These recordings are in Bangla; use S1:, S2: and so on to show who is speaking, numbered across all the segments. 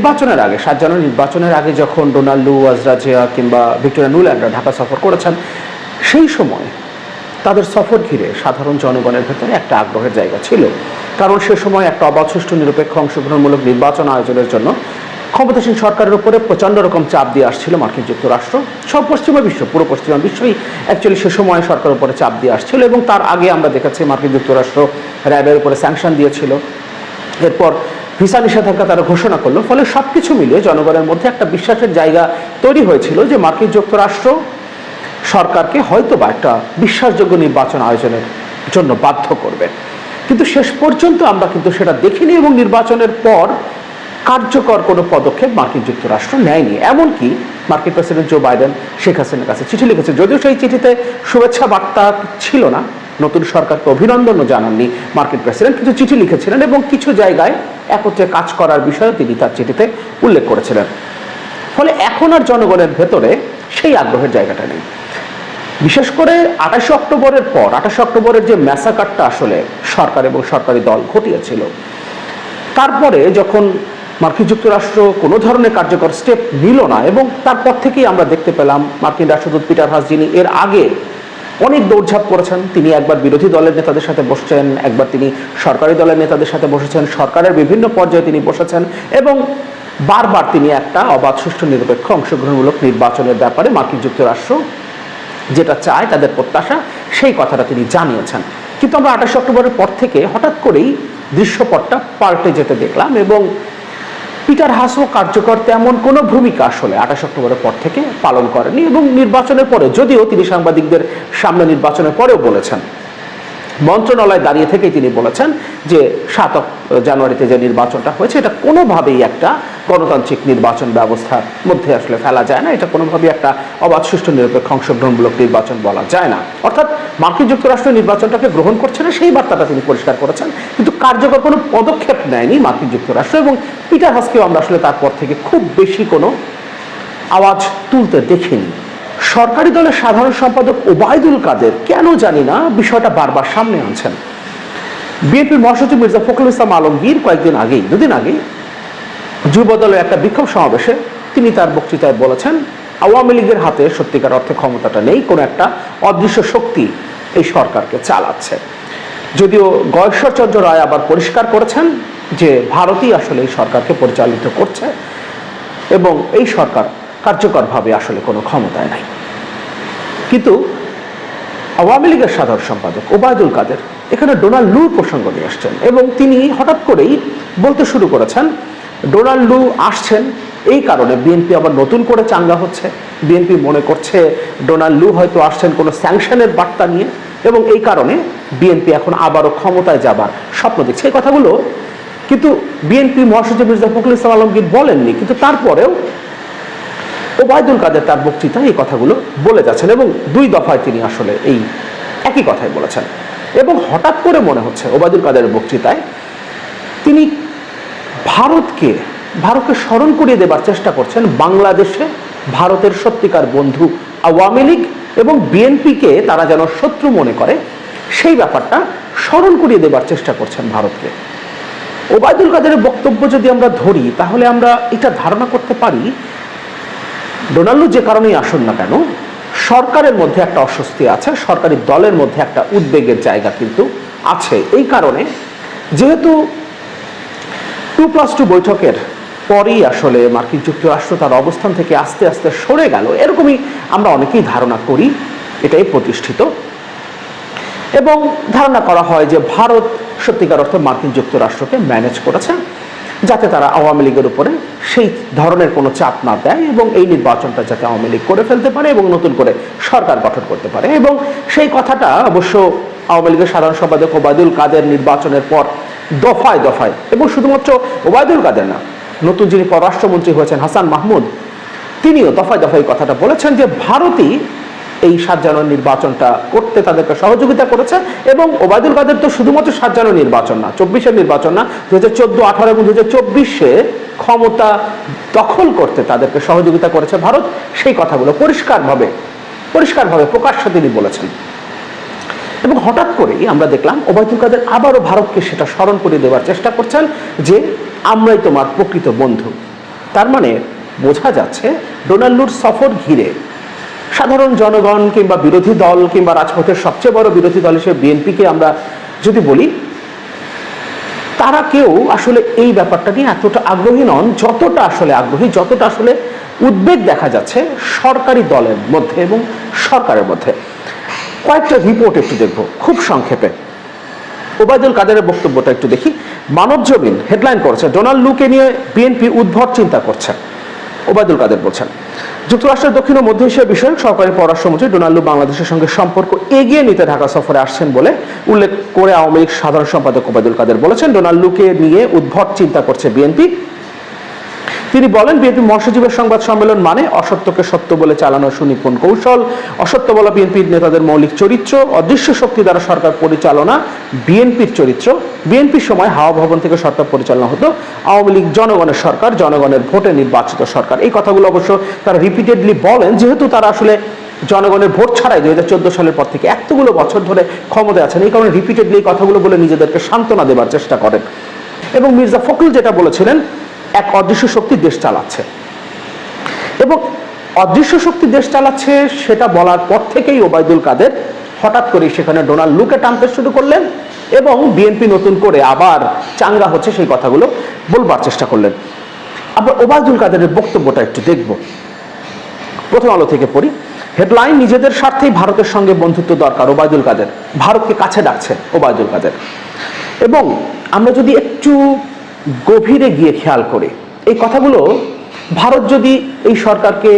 S1: নির্বাচনের আগে, সাত জানুয়ারি নির্বাচনের আগে যখন ডোনাল্ডু আজরাজিয়া কিংবা ভিক্টোরিয়া নুল্যান্ডরা ঢাকা সফর করেছেন, সেই সময় তাদের সফর ঘিরে সাধারণ জনগণের ভেতরে একটা আগ্রহের জায়গা ছিল। কারণ সে সময় একটা অবাধ নিরপেক্ষ অংশগ্রহণমূলক নির্বাচন আয়োজনের জন্য ক্ষমতাসীন সরকারের উপরে প্রচণ্ড রকম চাপ দিয়ে আসছিল মার্কিন যুক্তরাষ্ট্র। সব পশ্চিমা বিশ্ব, পুরো পশ্চিমা বিশ্বই অ্যাকচুয়ালি সে সময় সরকারের উপরে চাপ দিয়ে আসছিল এবং তার আগে আমরা দেখেছি মার্কিন যুক্তরাষ্ট্র র্যাবের উপরে স্যাংশন দিয়েছিল। এরপর ভিসা নিষেধাজ্ঞা তারা ঘোষণা করল। ফলে সব কিছু মিলিয়ে জনগণের মধ্যে একটা বিশ্বাসের জায়গা তৈরি হয়েছিল যে মার্কিন যুক্তরাষ্ট্র সরকারকে হয়তো বা একটা বিশ্বাসযোগ্য নির্বাচন আয়োজনের জন্য বাধ্য করবে। কিন্তু শেষ পর্যন্ত আমরা কিন্তু সেটা দেখিনি এবং নির্বাচনের পর কার্যকর কোনো পদক্ষেপ মার্কিন যুক্তরাষ্ট্র নেয়নি। এমনকি মার্কিন প্রেসিডেন্ট জো বাইডেন শেখ হাসিনার কাছে চিঠি লিখেছে। যদিও সেই চিঠিতে শুভেচ্ছা বার্তা ছিল না নতুন সরকারকে অভিনন্দনও জানাননি। মার্কিন প্রেসিডেন্ট কিছু চিঠি লিখেছিলেন এবং কিছু জায়গায় একত্রে কাজ করার বিষয়ে তিনি তার চিঠিতে উল্লেখ করেছিলেন। ফলে এখন আর জনগণের ভেতরে সেই আগ্রহের জায়গাটা নেই। বিশেষ করে আঠাশে অক্টোবরের পর, আঠাশে অক্টোবরের যে ম্যাসাকারটা আসলে সরকার এবং সরকারি দল ঘটিয়েছিল, তারপরে যখন মার্কিন যুক্তরাষ্ট্র কোনো ধরনের কার্যকর স্টেপ নিল না এবং তারপর থেকেই আমরা দেখতে পেলাম মার্কিন রাষ্ট্রদূত পিটার হাস যিনি এর আগে অনেক দৌড়ঝাঁপ করেছেন। তিনি একবার বিরোধী দলের নেতাদের সাথে বসছেন, একবার তিনি সরকারি দলের নেতাদের সাথে বসেছেন, সরকারের বিভিন্ন পর্যায়ে তিনি বসেছেন এবং বারবার তিনি একটা অবাধ সুষ্ঠু নিরপেক্ষ অংশগ্রহণমূলক নির্বাচনের ব্যাপারে মার্কিন যুক্তরাষ্ট্র যেটা চায়, তাদের প্রত্যাশা, সেই কথাটা তিনি জানিয়েছেন। কিন্তু আমরা আঠাশে অক্টোবরের পর থেকে হঠাৎ করেই দৃশ্যপটটা পাল্টে যেতে দেখলাম এবং পিটার হাসও কার্যকর তেমন কোনো ভূমিকা আসলে আঠাশ অক্টোবরের পর থেকে পালন করেনি এবং নির্বাচনের পরে যদিও তিনি সাংবাদিকদের সামনে নির্বাচনের পরেও বলেছেন। মন্ত্রণালয় দাঁড়িয়ে থেকেই তিনি বলেছেন যে সাত জানুয়ারিতে যে নির্বাচনটা হয়েছে, এটা কোনোভাবেই একটা গণতান্ত্রিক নির্বাচন ব্যবস্থার মধ্যে আসলে ফেলা যায় না। এটা কোনোভাবেই একটা অবাধ, সুষ্ঠু, নিরপেক্ষ, অংশগ্রহণমূলক নির্বাচন বলা যায় না। অর্থাৎ মার্কিন যুক্তরাষ্ট্র নির্বাচনটাকে গ্রহণ করছে না, সেই বার্তাটা তিনি পরিষ্কার করেছেন। কিন্তু কার্যকর কোনো পদক্ষেপ নেয়নি মার্কিন যুক্তরাষ্ট্র এবং পিটার হাসকেও আমরা আসলে তারপর থেকে খুব বেশি কোনো আওয়াজ তুলতে দেখিনি। সরকারি দলের সাধারণ সম্পাদক ওবায়দুল কাদের কেন জানি না বিষয়টা বারবার সামনে আনছেন। বিএনপির মহাসচিব মির্জা ফখরুল ইসলাম আলমগীর কয়েকদিন আগেই, দুদিন আগেই যুব দলের একটা বিক্ষোভ সমাবেশে তিনি তার বক্তৃতায় বলেছেন, আওয়ামী লীগের হাতে সত্যিকার অর্থে ক্ষমতাটা নেই, কোনো একটা অদৃশ্য শক্তি এই সরকারকে চালাচ্ছে। যদিও গয়েশ্বরচন্দ্র রায় আবার পরিষ্কার করেছেন যে ভারতই আসলে এই সরকারকে পরিচালিত করছে এবং এই সরকার কার্যকরভাবে আসলে কোনো ক্ষমতায় নাই। কিন্তু আওয়ামী লীগের সাধারণ সম্পাদক ওবায়দুল কাদের এখানে ডোনাল্ড লুর প্রসঙ্গ নিয়ে আসছেন এবং তিনি হঠাৎ করেই বলতে শুরু করেছেন ডোনাল্ড আসছেন। এই কারণে বিএনপি আবার নতুন করে চাঙ্গা হচ্ছে। বিএনপি মনে করছে ডোনাল্ড হয়তো আসছেন কোনো স্যাংশনের বার্তা নিয়ে এবং এই কারণে বিএনপি এখন আবারও ক্ষমতায় যাবার স্বপ্ন দেখছে। এই কথাগুলো কিন্তু বিএনপি মহাসচিব মির্জা ফখরুল ইসলাম আলমগীর বলেননি, কিন্তু তারপরেও ওবায়দুল কাদের তার বক্তৃতায় এই কথাগুলো বলে যাচ্ছেন এবং দুই দফায় তিনি আসলে এই একই কথাই বলেছেন। এবং হঠাৎ করে মনে হচ্ছে ওবায়দুল কাদের বক্তৃতায় তিনি ভারতকে ভারতকে স্মরণ করিয়ে দেবার চেষ্টা করছেন বাংলাদেশে ভারতের সত্যিকার বন্ধু আওয়ামী লীগ এবং বিএনপিকে তারা যেন শত্রু মনে করে, সেই ব্যাপারটা স্মরণ করিয়ে দেবার চেষ্টা করছেন ভারতকে। ওবায়দুল কাদেরের বক্তব্য যদি আমরা ধরি, তাহলে আমরা এটা ধারণা করতে পারি, ডোনাল্ডো যে কারণেই আসুন না কেন, সরকারের মধ্যে একটা অস্বস্তি আছে, সরকারি দলের মধ্যে একটা উদ্বেগের জায়গা কিন্তু আছে। এই কারণে যেহেতু টু প্লাস টু বৈঠকের পরেই আসলে মার্কিন যুক্তরাষ্ট্র তার অবস্থান থেকে আস্তে আস্তে সরে গেল। এরকমই আমরা অনেকেই ধারণা করি, এটাই প্রতিষ্ঠিত। এবং ধারণা করা হয় যে ভারত সত্যিকার অর্থে মার্কিন যুক্তরাষ্ট্রকে ম্যানেজ করেছে, যাতে তারা আওয়ামী লীগের উপরে সেই ধরনের কোনো চাপ না দেয় এবং এই নির্বাচনটা যাতে আওয়ামী লীগ করে ফেলতে পারে এবং নতুন করে সরকার গঠন করতে পারে। এবং সেই কথাটা অবশ্য আওয়ামী লীগের সাধারণ সম্পাদক ওবায়দুল কাদের নির্বাচনের পর দফায় দফায়। এবং শুধুমাত্র ওবায়দুল কাদের না, নতুন যিনি পররাষ্ট্রমন্ত্রী হয়েছেন হাসান মাহমুদ, তিনিও দফায় দফায় কথাটা বলেছেন যে ভারতই এই সাত জানুয়ারি নির্বাচনটা করতে তাদেরকে সহযোগিতা করেছে এবং ওবায়দুল কাদের তো শুধুমাত্র সাত জানুয়ারি নির্বাচন না, চব্বিশের নির্বাচন না দু হাজার চোদ্দ, আঠারো এবং দু হাজার চব্বিশে ক্ষমতা দখল করতে তাদেরকে সহযোগিতা করেছে ভারত। সেই কথাগুলো পরিষ্কারভাবে পরিষ্কারভাবে প্রকাশ্য তিনি বলেছেন। এবং হঠাৎ করেই আমরা দেখলাম ওবায়দুল কাদের আবারও ভারতকে সেটা স্মরণ করে দেওয়ার চেষ্টা করছেন যে আমরাই তোমার প্রকৃত বন্ধু। তার মানে বোঝা যাচ্ছে ডোনাল্ডুর সফর ঘিরে সাধারণ জনগণ কিংবা বিরোধী দল কিংবা রাজপথের সবচেয়ে বড় বিরোধী দল হিসেবে বিএনপিকে আমরা যদি বলি, তারা কেউ আসলে এই ব্যাপারটা নিয়ে এতটা আগ্রহী নন, যতটা আসলে আগ্রহী, যতটা আসলে উদ্বেগ দেখা যাচ্ছে সরকারি দলের মধ্যে এবং সরকারের মধ্যে। কয়েকটা রিপোর্ট একটু দেখব, খুব সংক্ষেপে। ওবায়দুল কাদেরের বক্তব্যটা একটু দেখি। মানব জমিন হেডলাইন করেছে, ডোনাল্ড লুকে নিয়ে বিএনপি উদ্ভট চিন্তা করছে, ওবায়দুল কাদের বলছেন। যুক্তরাষ্ট্রের দক্ষিণ ও মধ্য এশিয়া বিষয়ক সরকারি পররাষ্ট্রমন্ত্রী ডোনাল্ডু বাংলাদেশের সঙ্গে সম্পর্ক এগিয়ে নিতে ঢাকা সফরে আসছেন বলে উল্লেখ করে আওয়ামী লীগ সাধারণ সম্পাদক ওবায়দুল কাদের বলেছেন ডোনাল্ডুকে নিয়ে উদ্ভট চিন্তা করছে বিএনপি। তিনি বলেন, বিএনপি মহাসচিবের সংবাদ সম্মেলন মানে অসত্যকে সত্য বলে চালানো সুনিপুণ কৌশল। অসত্য বলা বিএনপির নেতাদের মৌলিক চরিত্র, অদৃশ্য শক্তি দ্বারা সরকার পরিচালনা বিএনপির চরিত্র। বিএনপির সময় হাওয়া ভবন থেকে সরকার পরিচালনা হতো। আওয়ামী লীগ জনগণের সরকার, জনগণের ভোটে নির্বাচিত সরকার। এই কথাগুলো অবশ্য তারা রিপিটেডলি বলেন, যেহেতু তারা আসলে জনগণের ভোট ছাড়াই দুই হাজার চোদ্দ সালের পর থেকে এতগুলো বছর ধরে ক্ষমতায় আছেন। এই কারণে রিপিটেডলি এই কথাগুলো বলে নিজেদেরকে সান্ত্বনা দেবার চেষ্টা করেন। এবং মির্জা ফখরুল যেটা বলেছিলেন এক অদৃশ্য শক্তি দেশ চালাচ্ছে। এবং অদৃশ্য শক্তি দেশ চালাচ্ছে সেটা বলার পর থেকেই ওবায়দুল কাদের হঠাৎ করে সেখানে ডোনাল্ড লুকে টানতে শুরু করলেন এবং বিএনপি নতুন করে আবার চাঙ্গা হচ্ছে সেই কথাগুলো বলবার চেষ্টা করলেন। আবার ওবায়দুল কাদেরের বক্তব্যটা একটু দেখব। প্রথম আলো থেকে পড়ি। হেডলাইন, নিজেদের স্বার্থেই ভারতের সঙ্গে বন্ধুত্ব দরকার ওবায়দুল কাদের। ভারতকে কাছে ডাকছে ওবায়দুল কাদের। এবং আমরা যদি একটু গভীরে গিয়ে খেয়াল করি। এই কথাগুলো ভারত যদি এই সরকারকে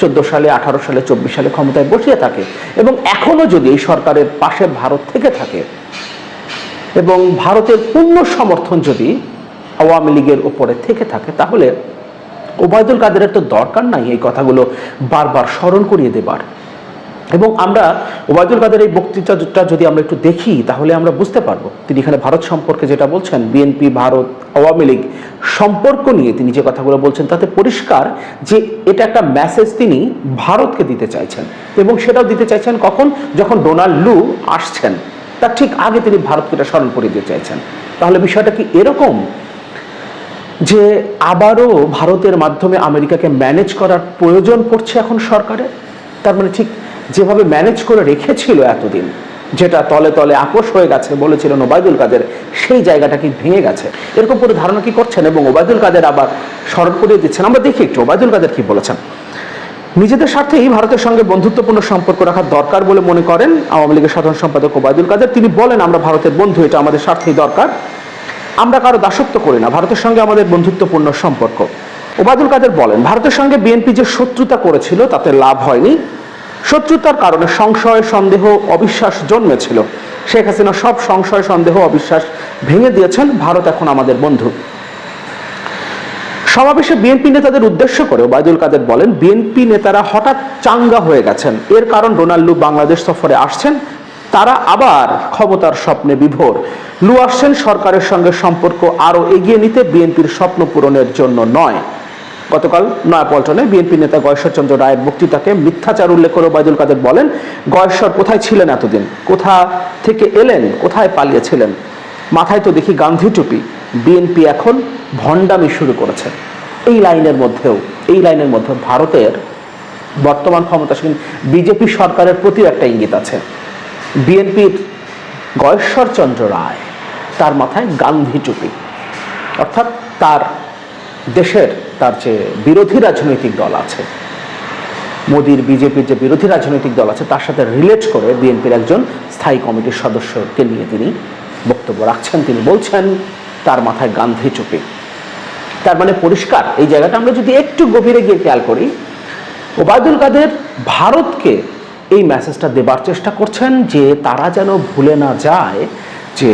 S1: চোদ্দ সালে, আঠারো সালে, চব্বিশ সালে ক্ষমতায় বসিয়ে থাকে এবং এখনও যদি এই সরকারের পাশে ভারত থেকে থাকে এবং ভারতের পূর্ণ সমর্থন যদি আওয়ামী লীগের উপরে থেকে থাকে, তাহলে ওবায়দুল কাদেরের তো দরকার নাই এই কথাগুলো বারবার স্মরণ করিয়ে দেবার। এবং আমরা ওবায়দুল কাদের এই বক্তৃতাটা যদি আমরা একটু দেখি, তাহলে আমরা বুঝতে পারব। তিনি এখানে ভারত সম্পর্কে যেটা বলছেন বিএনপি ভারত, আওয়ামী লীগ সম্পর্ক নিয়ে তিনি যে কথাগুলো বলছেন, তাতে পরিষ্কার যে এটা একটা মেসেজ তিনি ভারতকে দিতে চাইছেন। এবং সেটাও দিতে চাইছেন কখন? যখন ডোনাল্ড লু আসছেন। তার ঠিক আগে তিনি ভারতকে এটা স্মরণ করে দিতে চাইছেন। তাহলে বিষয়টা কি এরকম যে আবারও ভারতের মাধ্যমে আমেরিকাকে ম্যানেজ করার প্রয়োজন পড়ছে এখন সরকারের? তার মানে ঠিক যেভাবে ম্যানেজ করে রেখেছিল এতদিন, যেটা তলে তলে আপোষ হয়ে গেছে বলেছিলেন ওবায়দুল কাদের, সেই জায়গাটা কি ভেঙে গেছে? এরকম করে ধারণা কি করছেন এবং ওবায়দুল কাদের আবার স্মরণ করিয়ে দিচ্ছেন? আমরা দেখি একটু, ওবায়দুল কাদের কি বলেছেন? নিজেদের স্বার্থেই ভারতের সঙ্গে বন্ধুত্বপূর্ণ সম্পর্ক রাখা দরকার বলে মনে করেন আওয়ামী লীগের সাধারণ সম্পাদক ওবায়দুল কাদের। তিনি বলেন, আমরা ভারতের বন্ধু, এটা আমাদের স্বার্থেই দরকার। আমরা কারও দাসত্ব করি না, ভারতের সঙ্গে আমাদের বন্ধুত্বপূর্ণ সম্পর্ক। ওবায়দুল কাদের বলেন, ভারতের সঙ্গে বিএনপি যে শত্রুতা করেছিল, তাতে লাভ হয়নি। শত্রুতার কারণে সংশয়, সন্দেহ, অবিশ্বাস জন্মেছিল। শেখ হাসিনা সব সংশয়, সন্দেহ, অবিশ্বাস ভেঙে দিয়েছেন। ভারত এখন আমাদের বন্ধু। সমাবেশে বিএনপি নেতাদের উদ্দেশ্য করে ওবায়দুল কাদের বলেন, বিএনপি নেতারা হঠাৎ চাঙ্গা হয়ে গেছেন। এর কারণ ডোনাল্ডু বাংলাদেশ সফরে আসছেন, তারা আবার ক্ষমতার স্বপ্নে বিভোর। লু আসছেন সরকারের সঙ্গে সম্পর্ক আরও এগিয়ে নিতে বিএনপির স্বপ্ন পূরণের জন্য নয়। গতকাল নয়াপল্টনে বিএনপি নেতা গয়েশ্বরচন্দ্র রায়ের বক্তৃতাকে মিথ্যাচার উল্লেখ করে ওবায়দুল কাদের বলেন, গয়েশ্বর, কোথায় ছিলেন এতদিন? কোথা থেকে এলেন? কোথায় পালিয়েছিলেন? মাথায় তো দেখি গান্ধী টুপি। বিএনপি এখন ভণ্ডামি শুরু করেছে। এই লাইনের মধ্যেও, এই লাইনের মধ্যে ভারতের বর্তমান ক্ষমতাসীন বিজেপি সরকারের প্রতিও একটা ইঙ্গিত আছে। বিএনপির গয়েশ্বরচন্দ্র রায়, তার মাথায় গান্ধী টুপি। অর্থাৎ তার দেশের তার যে বিরোধী রাজনৈতিক দল আছে। মোদির বিজেপির যে বিরোধী রাজনৈতিক দল আছে, তার সাথে রিলেট করে বিএনপির একজন স্থায়ী কমিটির সদস্যকে নিয়ে তিনি বক্তব্য রাখছেন। তিনি বলছেন, তার মাথায় গান্ধী চুপি। তার মানে পরিষ্কার, এই জায়গাটা আমরা যদি একটু গভীরে গিয়ে খেয়াল করি, ওবায়দুল কাদের ভারতকে এই মেসেজটা দেবার চেষ্টা করছেন যে তারা যেন ভুলে না যায় যে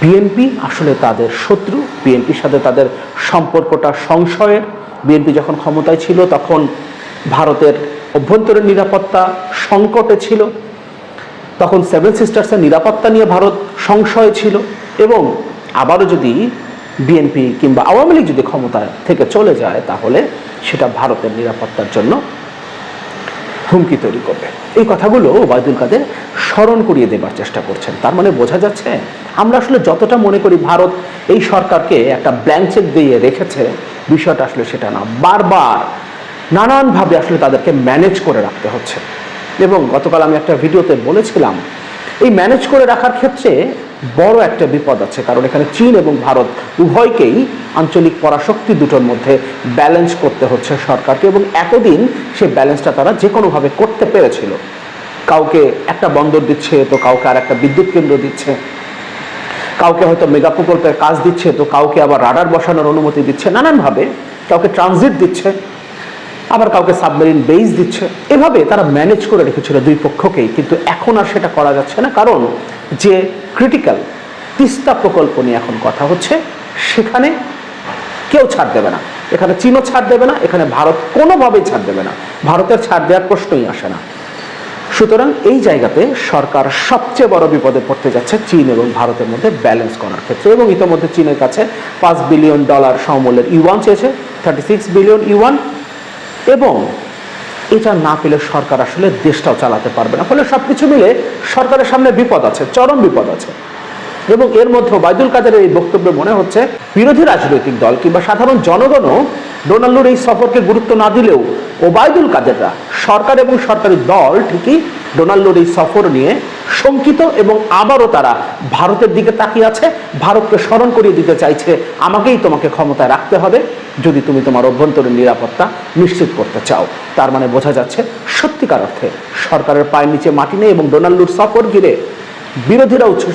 S1: বিএনপি আসলে তাদের শত্রু, বিএনপির সাথে তাদের সম্পর্কটা সংশয়ের। বিএনপি যখন ক্ষমতায় ছিল তখন ভারতের অভ্যন্তরীণ নিরাপত্তা সংকটে ছিল। তখন সেভেন সিস্টার্সের নিরাপত্তা নিয়ে ভারত সংশয় ছিল এবং আবারও যদি বিএনপি কিংবা আওয়ামী লীগ যদি ক্ষমতায় থেকে চলে যায় তাহলে সেটা ভারতের নিরাপত্তার জন্য হুমকি তৈরি করবে। এই কথাগুলো ওবায়দুল কাদের স্মরণ করিয়ে দেবার চেষ্টা করছেন। তার মানে বোঝা যাচ্ছে, আমরা আসলে যতটা মনে করি ভারত এই সরকারকে একটা ব্ল্যাঙ্ক চেক দিয়ে রেখেছে, বিষয়টা আসলে সেটা না। বারবার নানানভাবে আসলে তাদেরকে ম্যানেজ করে রাখতে হচ্ছে। এবং গতকাল আমি একটা ভিডিওতে বলেছিলাম, এই ম্যানেজ করে রাখার ক্ষেত্রে বড় একটা বিপদ আছে, কারণ এখানে চীন এবং ভারত উভয়কেই আঞ্চলিক পরাশক্তি দুটোর মধ্যে ব্যালেন্স করতে হচ্ছে সরকারকে এবং এতদিন সেই ব্যালেন্সটা তারা যে কোনোভাবে করতে পেরেছিল। কাউকে একটা বন্দর দিচ্ছে তো কাউকে আর একটা বিদ্যুৎ কেন্দ্র দিচ্ছে। কাউকে হয়তো মেগা প্রকল্পের কাজ দিচ্ছে তো কাউকে আবার রাডার বসানোর অনুমতি দিচ্ছে। নানানভাবে কাউকে ট্রানজিট দিচ্ছে, আবার কাউকে সাবমেরিন বেস দিচ্ছে। এভাবে তারা ম্যানেজ করে রেখেছিল দুই পক্ষকেই, কিন্তু এখন আর সেটা করা যাচ্ছে না। কারণ যে ক্রিটিক্যাল তিস্তা প্রকল্প নিয়ে এখন কথা হচ্ছে। সেখানে কেউ ছাড় দেবে না। এখানে চীনও ছাড় দেবে না, এখানে ভারত কোনোভাবেই ছাড় দেবে না। ভারতের ছাড় দেওয়ার প্রশ্নই আসে না। সুতরাং এই জায়গাতে সরকার সবচেয়ে বড় বিপদে পড়তে যাচ্ছে চীন এবং ভারতের মধ্যে ব্যালেন্স করার ক্ষেত্রে এবং ইতোমধ্যে চীনের কাছে পাঁচ বিলিয়ন ডলার সমমূল্যের ইউয়ান চেয়েছে থার্টি সিক্স বিলিয়ন ইউয়ান এবং এটা না পেলে সরকার আসলে দেশটাও চালাতে পারবে না। ফলে সবকিছু মিলে সরকারের সামনে বিপদ আছে, চরম বিপদ আছে। এবং এর মধ্যে বাইদুল কাদেরের এই বক্তব্যে মনে হচ্ছে, বিরোধী রাজনৈতিক দল কিংবা সাধারণ জনগণও ডোনাল্ডোর এই সফরকে গুরুত্ব না দিলেও ওবায়দুল কাদেররা সরকার এবং সরকারি দল ঠিকই ডোনাল্ডোর এই সফর নিয়ে শঙ্কিত এবং আবারও তারা ভারতের দিকে তাকিয়ে আছে, ভারতকে স্মরণ করিয়ে দিতে চাইছে। আমাকেই তোমাকে ক্ষমতায় রাখতে হবে। যদি তুমি তোমার অভ্যন্তরীণ নিরাপত্তা নিশ্চিত করতে চাও, তার মানে বোঝা যাচ্ছে সত্যিকার অর্থে সরকারের পায়ের নিচে মাটি নেই এবং ডোনাল্ডুর সফর ঘিরে বিরোধীরা উচ্ছ্বসিত